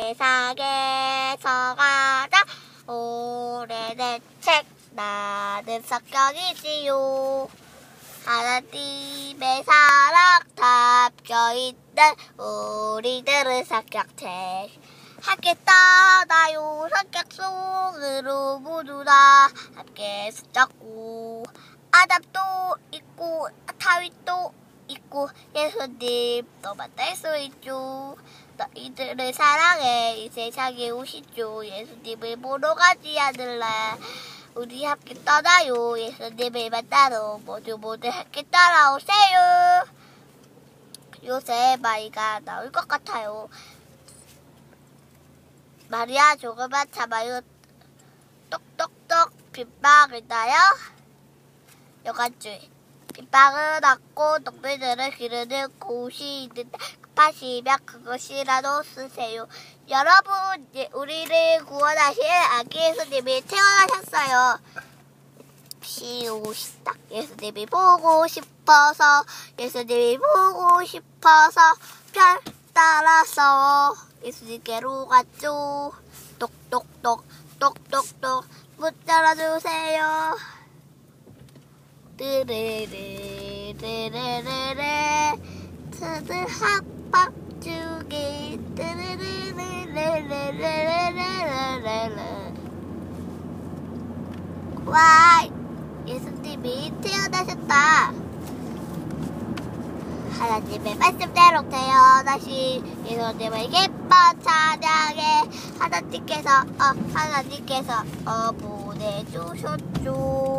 세상에서 가장 오래된 책 나는 성경이지요. 하나님의 사랑 담겨있는 우리들의 성경책. 함께 떠나요 성격 속으로 모두 다 함께 붙잡고. 아담도 있고 다윗도 있고 예수님도 만날 수 있죠. 너희들을 사랑해. 이 세상에 오시죠. 예수님을 보러 가지 않을래 우리 함께 떠나요. 예수님을 만나러 모두 모두 함께 따라오세요. 요새 마이가 나올 것 같아요. 마리아 조금만 참아요. 똑똑똑 빗방울 나요. 여간주의 빗방울 났고 동물들을 기르는 곳이 있는데 급하시면 그것이라도 쓰세요. 여러분 우리를 구원하실 아기 예수님이 태어나셨어요. 싶다. 예수님이 보고 싶어서 예수님이 보고 싶어서 별 따라서 예수님께로 갔죠. 똑똑똑 똑똑똑 문 열어주세요. 뜨르르르르르르 트드 합박 주기 뜨르르르르르르르르르 와 예수님이 태어나셨다. 하나님의 말씀대로 태어나신 예수님을 기뻐 찬양해 하나님께서 어 하나님께서 어 보내주셨죠.